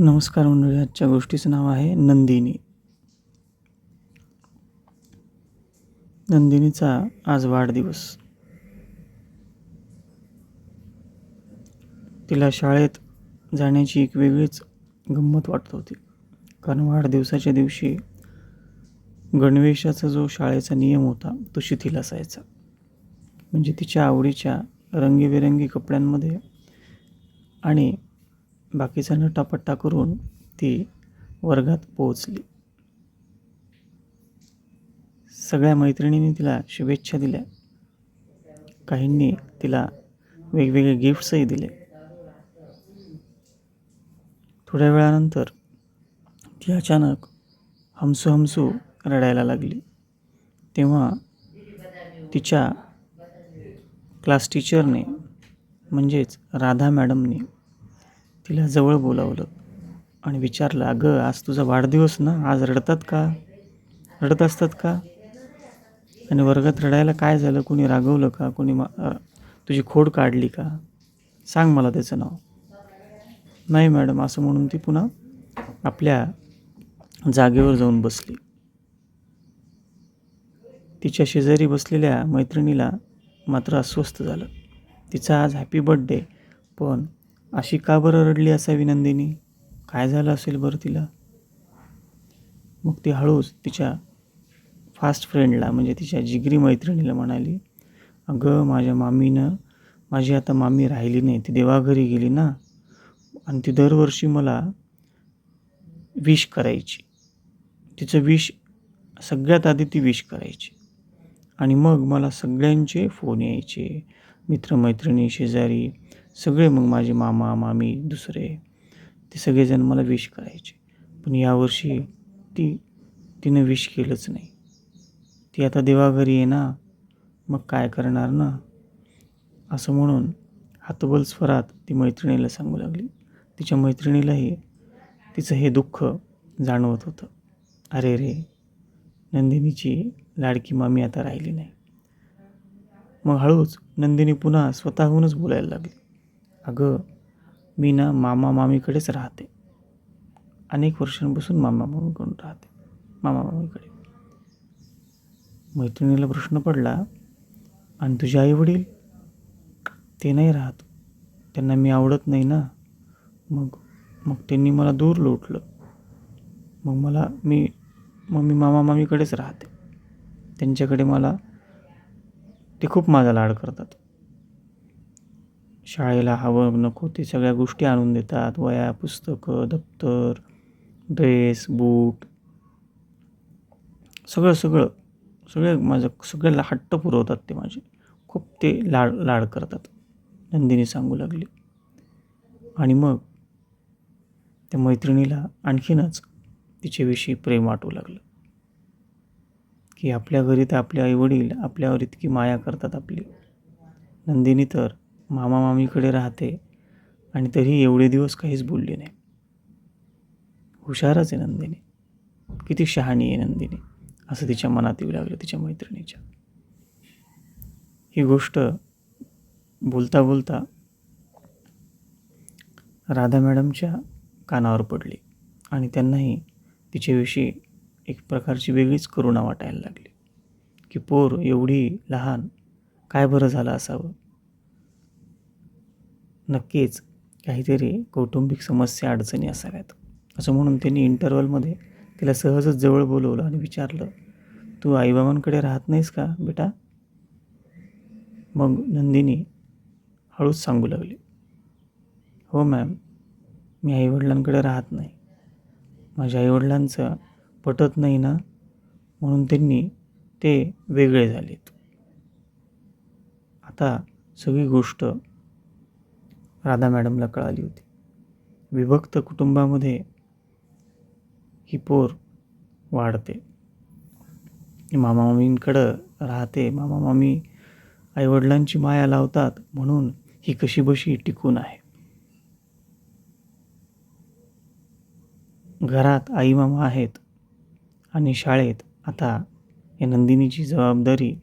नमस्कार मंडळी आजच्या गोष्टीचं नाव आहे नंदिनी. नंदिनीचा आज वाढदिवस. तिला शाळेत जाण्याची एक वेगळीच गंमत वाटत होती. कारण वाढदिवसाच्या दिवशी गणवेशाचा जो शाळेचा नियम होता तो शिथिल असायचा. म्हणजे तिच्या आवडीच्या रंगीबेरंगी कपड्यांमध्ये आणि बाकीचा नटापट्टा करून ती वर्गात पोहोचली. सगळ्या मैत्रिणींनी तिला शुभेच्छा दिल्या. काहींनी तिला वेगवेगळे गिफ्ट्सही दिले. थोड्या वेळानंतर ती अचानक हमसू हमसू रडायला लागली. तेव्हा तिच्या क्लास टीचरने म्हणजेच राधा मॅडमने तिला जवळ बोलावलं आणि विचारलं अगं आज तुझा वाढदिवस ना? आज रडतात का? रडत असतात का? आणि वर्गात रडायला काय झालं? कोणी रागवलं का? कोणी मा तुझी खोड काढली का? सांग मला त्याचं नाव. नाही मॅडम असं म्हणून ती पुन्हा आपल्या जागेवर जाऊन बसली. तिच्या शेजारी बसलेल्या मैत्रिणीला मात्र अस्वस्थ झालं. तिचा आज हॅपी बड्डे पण अशी का बरं रडली असावी नंदिनी? काय झालं असेल बरं तिला? मग ती हळूच तिच्या फास्ट फ्रेंडला म्हणजे तिच्या जिगरी मैत्रिणीला म्हणाली अगं माझ्या मामीनं माझी आता मामी राहिली नाही ती देवाघरी गेली ना आणि ती दरवर्षी मला विश करायची. तिचं विश सगळ्यात आधी ती विश करायची. आणि मग मला सगळ्यांचे फोन यायचे मित्रमैत्रिणी शेजारी सगळे मग माझे मामा मामी दुसरे ते सगळेजण मला विश करायचे. पण यावर्षी ती तिनं विश केलंच नाही. ती आता देवाघरी आहे ना मग काय करणार ना? असं म्हणून हातबल स्वरात ती मैत्रिणीला सांगू लागली. तिच्या मैत्रिणीलाही तिचं हे दुःख जाणवत होतं. अरे रे नंदिनीची लाडकी मामी आता राहिली नाही. मग हळूच नंदिनी पुन्हा स्वतःहूनच बोलायला लागली. अगं मी ना मामा मामीकडेच राहते. अनेक वर्षांपासून मामा मामीकडून राहते. मामा मामीकडे. मैत्रिणीला प्रश्न पडला आणि तुझे आई वडील ते नाही राहत. त्यांना मी आवडत नाही ना. मग मग त्यांनी मला दूर लोटलं. मग मला मी मग मी मामा मामीकडेच राहते. त्यांच्याकडे मला ते खूप माझा लाड करतात. शाळेला हवं नको ते सगळ्या गोष्टी आणून देतात. वया पुस्तकं दप्तर ड्रेस बूट. सगळं सगळं. सगळे माझं सगळ्याला हट्ट पुरवतात ते माझे. खूप ते लाड लाड करतात. नंदिनी सांगू लागली. आणि मग त्या मैत्रिणीला आणखीनच तिच्याविषयी प्रेम वाटू लागलं. की आपल्या घरी तर आपले आईवडील आपल्यावर इतकी माया करतात आपली. नंदिनी तर मामा मामीकडे राहते आणि तरी एवढे दिवस काहीच बोलली नाही. हुशारच आहे नंदिनी. किती शहाणी आहे नंदिनी असं तिच्या मनात येऊ लागलं तिच्या मैत्रिणीच्या. ही गोष्ट बोलता बोलता राधा मॅडमच्या कानावर पडली आणि त्यांनाही तिच्याविषयी एक प्रकारची वेगळीच करुणा वाटायला लागली की पोर एवढी लहान काय बरं झालं असावं? नक्कीच काहीतरी कौटुंबिक समस्या अडचणी असाव्यात. असं म्हणून त्यांनी इंटरवलमध्ये तिला सहजच जवळ बोलवलं आणि विचारलं तू आईबाबांकडे राहत नाहीस का बेटा? मग नंदिनी हळूच सांगू लागली हो मॅम मी आईवडिलांकडे राहत नाही. माझ्या आईवडिलांचं पटत नाही ना? म्हणून त्यांनी ते वेगळे झालेत. आता सगळी गोष्ट राधा मॅडमला कळाली होती. विभक्त कुटुंबामध्ये ही पोर वाढते. मामा मामींकडं राहते. मामा मामी आईवडिलांची माया लावतात म्हणून ही कशीबशी टिकून आहे. घरात आई मामा आहेत आणि शाळेत आता या नंदिनीची जबाबदारी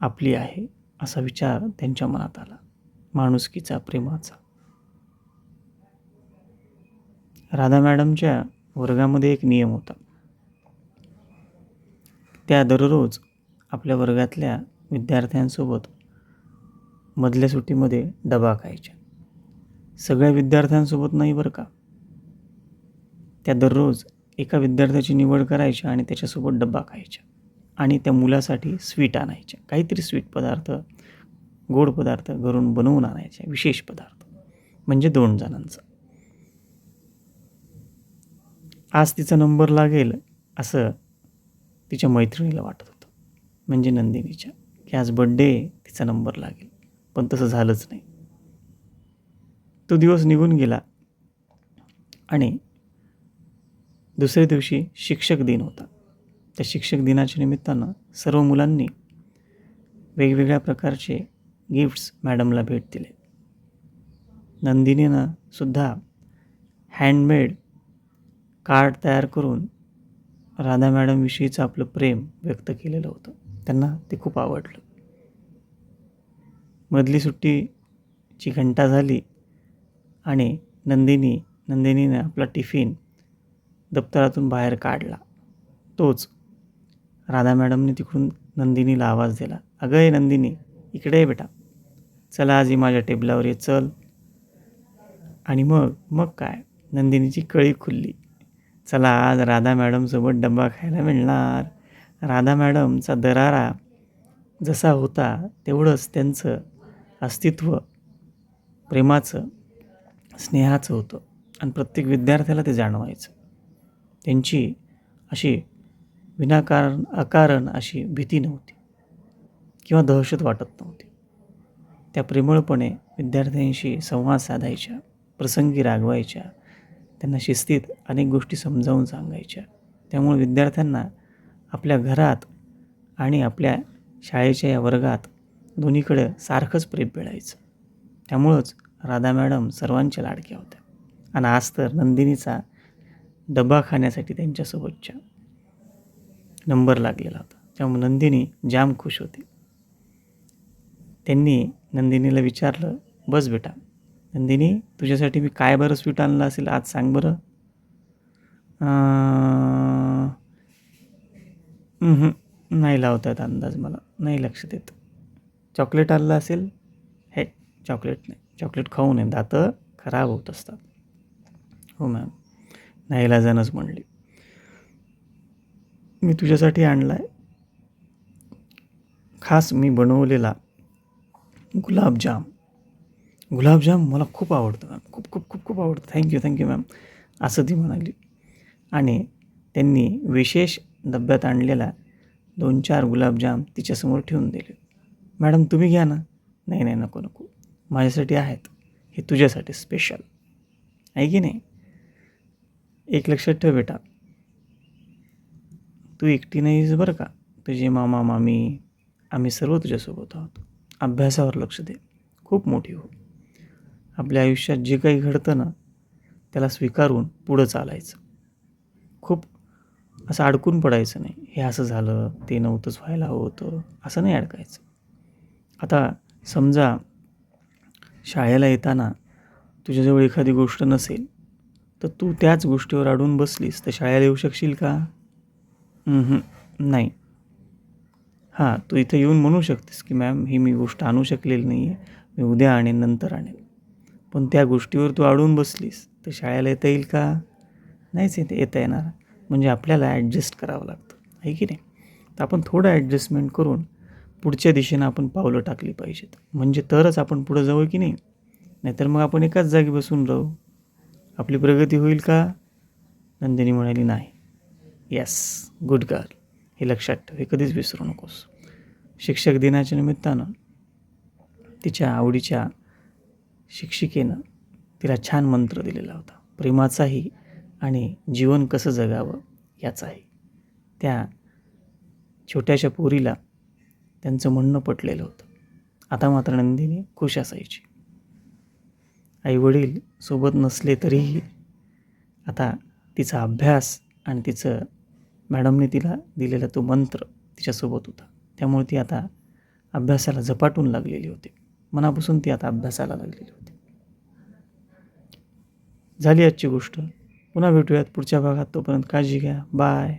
आपली आहे असा विचार त्यांच्या मनात आला. माणुसकीचा प्रेमाचा. राधा मॅडमच्या वर्गामध्ये एक नियम होता. त्या दररोज आपल्या वर्गातल्या विद्यार्थ्यांसोबत मधल्या सुट्टीमध्ये डबा खायच्या. सगळ्या विद्यार्थ्यांसोबत नाही बरं का? त्या दररोज एका विद्यार्थ्याची निवड करायच्या आणि त्याच्यासोबत डब्बा खायच्या आणि त्या मुलासाठी स्वीट आणायच्या. काहीतरी स्वीट पदार्थ गोड पदार्थ घरून बनवून आणायचे विशेष पदार्थ. म्हणजे दोन जणांचा. आज तिचा नंबर लागेल असं तिच्या मैत्रिणीला वाटत होतं. म्हणजे नंदिनीच्या की आज बड्डे तिचा नंबर लागेल. पण तसं झालंच नाही. तो दिवस निघून गेला आणि दुसऱ्या दिवशी शिक्षक दिन होता. त्या शिक्षक दिनाच्या निमित्तानं सर्व मुलांनी वेगवेगळ्या प्रकारचे गिफ्ट्स मॅडमला भेट दिले नंदिनीनं सुद्धा हँडमेड कार्ड तयार करून राधा मॅडमविषयीचं आपलं प्रेम व्यक्त केलेलं होतं. त्यांना ते खूप आवडलं. मधली सुट्टीची घंटा झाली आणि नंदिनी नंदिनीने आपला टिफिन दप्तरातून बाहेर काढला. तोच राधा मॅडमने तिकडून नंदिनीला आवाज दिला. अगं नंदिनी इकडे बेटा. चला आज ही माझ्या टेबलावर ये चल. आणि मग मग काय? नंदिनीची कळी खुलली. चला आज राधा मॅडमसोबत डब्बा खायला मिळणार. राधा मॅडमचा दरारा जसा होता तेवढंच त्यांचं अस्तित्व प्रेमाचं स्नेहाचं होतं. आणि प्रत्येक विद्यार्थ्याला ते जाणवायचं. त्यांची अशी विनाकारण अकारण अशी भीती नव्हती. किंवा दहशत वाटत नव्हती. त्या प्रेमळपणे विद्यार्थ्यांशी संवाद साधायच्या प्रसंगी रागवायच्या त्यांना शिस्तीत अनेक गोष्टी समजावून सांगायच्या. त्यामुळे विद्यार्थ्यांना आपल्या घरात आणि आपल्या शाळेच्या या वर्गात दोन्हीकडे सारखंच प्रेम मिळायचं. त्यामुळंच राधा मॅडम सर्वांच्या लाडक्या होत्या. आणि आज तर नंदिनीचा डबा खाण्यासाठी त्यांच्यासोबतच्या नंबर लागलेला होता. त्यामुळे नंदिनी जाम खुश होती. त्यांनी नंदिनीला विचारलं बस बेटा नंदिनी तुझ्यासाठी मी काय बरं स्वीट आणलं असेल आज सांग बरं. नाही लावता येत अंदाज मला नाही लक्षात येत चॉकलेट आणलं असेल? हे चॉकलेट नाही चॉकलेट खाऊ नये दातं खराब होत असतात. हो मॅम नाही इलाजानंच म्हणली. मी तुझ्यासाठी आणला आहे खास मी बनवलेला गुलाबजाम. गुलाबजाम मला खूप आवडतं मॅम खूप खूप खूप खूप आवडतं. थँक्यू थँक्यू मॅम असं ती म्हणाली. आणि त्यांनी विशेष डब्यात आणलेला दोन चार गुलाबजाम तिच्यासमोर ठेवून दिले. मॅडम तुम्ही घ्या ना. नाही नाही नको नको. माझ्यासाठी आहेत. हे तुझ्यासाठी स्पेशल आहे की नाही? एक लक्षात ठेव बेटा. तू एकटी नाहीस बरं का? तुझे मामा मामी आम्ही सर्व तुझ्यासोबत आहोत. अभ्यासावर लक्ष दे. खूप मोठी हो. आपल्या आयुष्यात जे काही घडतं ना त्याला स्वीकारून पुढं चालायचं. खूप असं अडकून पडायचं नाही. हे असं झालं ते नव्हतंच व्हायला हवं होतं असं नाही अडकायचं. आता समजा शाळेला येताना तुझ्याजवळ एखादी गोष्ट नसेल तर तू त्याच गोष्टीवर अडून बसलीस तर शाळेला येऊ शकशील का? नाही. हां तू इथं येऊन म्हणू शकतेस की मॅम ही मी गोष्ट आणू शकलेली नाही आहे मी उद्या आणेन नंतर आणेन. पण त्या गोष्टीवर तू अडून बसलीस. तर शाळेला येता येईल का? नाहीच येते येता येणार. म्हणजे आपल्याला ॲडजस्ट करावं लागतं. आहे की नाही? तर आपण थोडं ॲडजस्टमेंट करून पुढच्या दिशेनं आपण पावलं टाकली पाहिजेत. म्हणजे तरच आपण पुढं जाऊ की नाही? नाहीतर मग आपण एकाच जागी बसून राहू आपली प्रगती होईल का? नंदिनी म्हणाली नाही. येस गुड गर्ल हे लक्षात ठेव हे कधीच विसरू नकोस. शिक्षक दिनाच्या निमित्तानं तिच्या आवडीच्या शिक्षिकेनं तिला छान मंत्र दिलेला होता. प्रेमाचाही आणि जीवन कसं जगावं याचाही. त्या छोट्याशा पोरीला त्यांचं म्हणणं पटलेलं होतं. आता मात्र नंदिनी खुश असायची. आईवडील सोबत नसले तरीही आता तिचा अभ्यास आणि तिचं मॅडमने तिला दिलेला तो मंत्र तिच्यासोबत होता. त्यामुळे ती आता अभ्यासाला झपाटून लागलेली होती. मनापासून ती आता अभ्यासाला लागलेली होती. झाली आजची गोष्ट. पुन्हा भेटूयात पुढच्या भागात. तोपर्यंत काळजी घ्या. बाय.